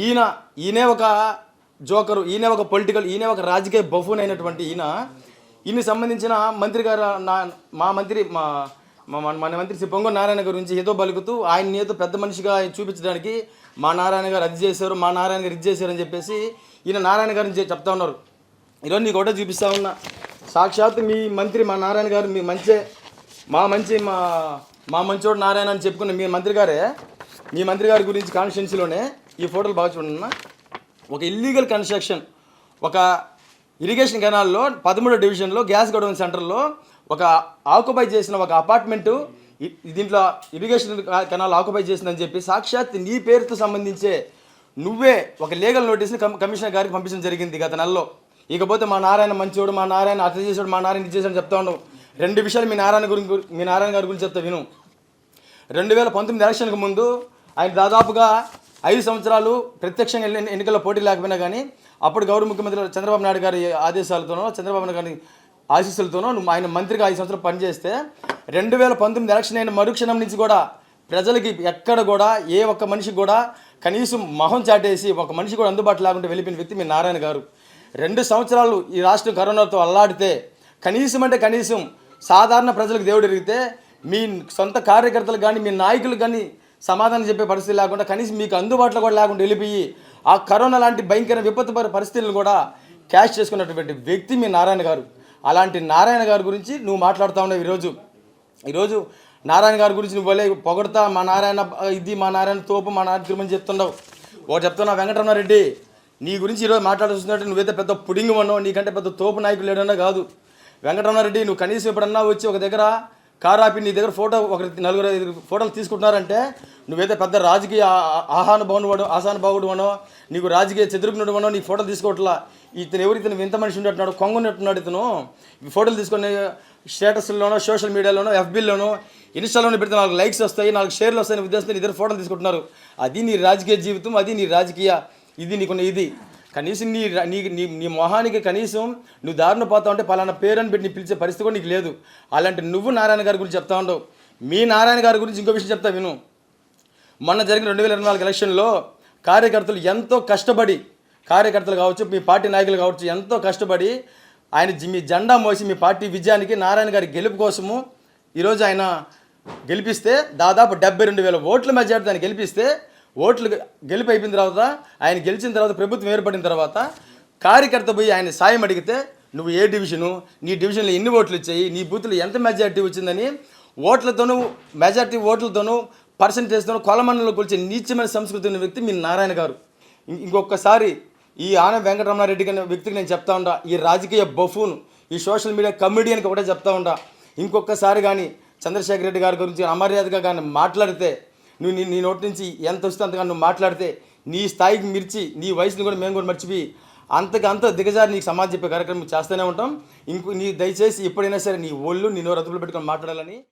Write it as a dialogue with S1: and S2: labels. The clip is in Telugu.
S1: ఈయన ఈయనే ఒక జోకరు ఈయన ఒక పొలిటికల్ ఈయన ఒక రాజకీయ బఫూన్ అయినటువంటి ఈయన. ఈయన సంబంధించిన మంత్రి గారు నా మా మంత్రి మా మా మన మన మంత్రి శ్రీ పొంగ నారాయణ గురించి ఏదో బలుకుతూ ఆయన ఏదో పెద్ద మనిషిగా ఆయన చూపించడానికి మా నారాయణ గారు అది చేశారు మా నారాయణ గారు ఇది చేశారు అని చెప్పేసి ఈయన నారాయణ గారిని చెప్తా ఉన్నారు. ఈరోజు నీకు ఒకటే చూపిస్తా ఉన్నా. సాక్షాత్ మీ మంత్రి మా నారాయణ గారు మీ మంచి మా మంచి మా మా మంచోడు నారాయణ అని చెప్పుకున్న మీ మంత్రి గారే మీ మంత్రి గారి గురించి కాన్స్టిట్యున్సీలోనే ఈ ఫోటోలు బాగా చూడండి ఒక ఇల్లీగల్ కన్స్ట్రక్షన్ ఒక ఇరిగేషన్ కెనాల్లో పదమూడో డివిజన్లో గ్యాస్ గొడవన్ సెంటర్లో ఒక ఆక్యుపై చేసిన ఒక అపార్ట్మెంటు దీంట్లో ఇరిగేషన్ కెనాల్ ఆక్యుపై చేసిందని చెప్పి సాక్షాత్ నీ పేరుతో సంబంధించే నువ్వే ఒక లీగల్ నోటీస్ని కమిషనర్ గారికి పంపించడం జరిగింది గత నెలలో. ఇకపోతే మా నారాయణ మంచోడు మా నారాయణ అర్థం చేసాడు మా నారాయణ ఇది చేశాడు చెప్తా ఉండవు రెండు విషయాలు మీ నారాయణ గురించి మీ నారాయణ గారి గురించి చెప్తా విను. రెండు వేల పంతొమ్మిది ఎలక్షన్కి ముందు ఆయన దాదాపుగా ఐదు సంవత్సరాలు ప్రత్యక్షంగా ఎన్ని- ఎన్నికల్లో పోటీ లేకపోయినా కానీ అప్పుడు గౌరవ ముఖ్యమంత్రి చంద్రబాబు నాయుడు గారి ఆదేశాలతోనో చంద్రబాబు నాయుడు గారి ఆశీస్సులతోనో నువ్వు ఆయన మంత్రిగా ఐదు సంవత్సరాలు పనిచేస్తే రెండు వేల పంతొమ్మిది ఎలక్షన్ అయిన మరుక్షణం నుంచి కూడా ప్రజలకి ఎక్కడ కూడా ఏ ఒక్క మనిషికి కూడా కనీసం మొహం చాటేసి ఒక మనిషి కూడా అందుబాటులో లేకుండా వెళ్ళిపోయిన వ్యక్తి మీ నారాయణ గారు. రెండు సంవత్సరాలు ఈ రాష్ట్రం కరోనాతో అల్లాడితే కనీసం అంటే కనీసం సాధారణ ప్రజలకు దేవుడు ఎరిగితే మీ సొంత కార్యకర్తలు కానీ మీ నాయకులు కానీ సమాధానం చెప్పే పరిస్థితి లేకుండా కనీసం మీకు అందుబాటులో కూడా లేకుండా వెళ్ళిపోయి ఆ కరోనా లాంటి భయంకర విపత్తు పరిస్థితులను కూడా క్యాష్ చేసుకున్నటువంటి వ్యక్తి మీ నారాయణ గారు. అలాంటి నారాయణ గారి గురించి నువ్వు మాట్లాడుతూ ఉన్నావు ఈరోజు. ఈరోజు నారాయణ గారి గురించి నువ్వు వలే పొగడతా మా నారాయణ ఇది మా నారాయణ తోపు మా నారాయణ తిరుమని చెప్తున్నావు. ఒకటి చెప్తున్నా వెంకటరమణారెడ్డి నీ గురించి ఈరోజు మాట్లాడుతున్నట్టు నువ్వైతే పెద్ద పుడింగ్ ఉన్నావు నీకంటే పెద్ద తోపు నాయకులు లేడన్నా కాదు. వెంకటరమణారెడ్డి నువ్వు కనీసం ఎప్పుడన్నా వచ్చి ఒక దగ్గర కారు ఆపి నీ దగ్గర ఫోటో ఒక నలుగురు ఐదు ఫోటోలు తీసుకుంటున్నారంటే నువ్వైతే పెద్ద రాజకీయ ఆహానుభావుడు వాడు ఆశానుభావుడు అనో నీకు రాజకీయ చతుర్ఘ్నుడు అనో నీ ఫోటోలు తీసుకోవట్లా. ఇతను ఎవరు? ఇతను వింత మనిషి ఉన్నట్టున్నాడు కొంగున్నట్టున్నాడు ఇతను. ఈ ఫోటోలు తీసుకొని స్టేటస్లోనో సోషల్ మీడియాలోనో ఎఫ్బీలోనో ఇన్స్టాలోనే పెడితే నాలుగు లైక్స్ వస్తాయి నాలుగు షేర్లు వస్తాయని ఉద్దేశంతో ఇద్దరు ఫోటోలు తీసుకుంటున్నారు. అది నీ రాజకీయ జీవితం అది నీ రాజకీయ ఇది నీకున్న ఇది. కనీసం నీ నీ నీ నీ మొహానికి కనీసం నువ్వు దారిన పోతావు అంటే పలానా పేరు పెట్టి నీ పిలిచే పరిస్థితి కూడా నీకు లేదు. అలాంటి నువ్వు నారాయణ గారి గురించి చెప్తా ఉండవు. మీ నారాయణ గారి గురించి ఇంకో విషయం చెప్తా విను. మొన్న జరిగిన రెండు వేల ఇరవై నాలుగు ఎలక్షన్లో కార్యకర్తలు ఎంతో కష్టపడి కార్యకర్తలు కావచ్చు మీ పార్టీ నాయకులు కావచ్చు ఎంతో కష్టపడి ఆయన మీ జెండా మోసి మీ పార్టీ విజయానికి నారాయణ గారి గెలుపు కోసము ఈరోజు ఆయన గెలిపిస్తే దాదాపు డెబ్బై రెండు వేల ఓట్ల మెజార్టీ ఆయన గెలిపిస్తే ఓట్లు గెలిపి అయిపోయిన తర్వాత ఆయన గెలిచిన తర్వాత ప్రభుత్వం ఏర్పడిన తర్వాత కార్యకర్త పోయి ఆయన సాయం అడిగితే నువ్వు ఏ డివిజను? నీ డివిజన్లో ఎన్ని ఓట్లు ఇచ్చాయి నీ బూత్లో ఎంత మెజార్టీ వచ్చిందని ఓట్లతోనూ మెజార్టీ ఓట్లతోనూ పర్సంటేజ్తోనూ కొలమన్నలో కొలిచే నీచమైన సంస్కృతి ఉన్న వ్యక్తి మీ నారాయణ గారు. ఇంకొకసారి ఈ ఆన వెంకటరమణారెడ్డి అనే వ్యక్తికి నేను చెప్తా ఉండా ఈ రాజకీయ బఫూన్ ఈ సోషల్ మీడియా కమెడియన్కి ఒకటే చెప్తా ఉండా. ఇంకొకసారి కానీ చంద్రశేఖర్ రెడ్డి గారి గురించి అమర్యాదగా కానీ మాట్లాడితే నువ్వు నీ నీ నోటి నుంచి ఎంత వస్తే అంతగా నువ్వు మాట్లాడితే నీ స్థాయికి మిర్చి నీ వయసుని కూడా మేము కూడా మర్చిపోయి అంతకంత దిగజారి నీకు సమాధానం చెప్పే కార్యక్రమం చేస్తూనే ఉంటాం. ఇంకో నీ దయచేసి ఎప్పుడైనా సరే నీ ఒళ్ళు నీ నోరు అదుపులో పెట్టుకొని మాట్లాడాలని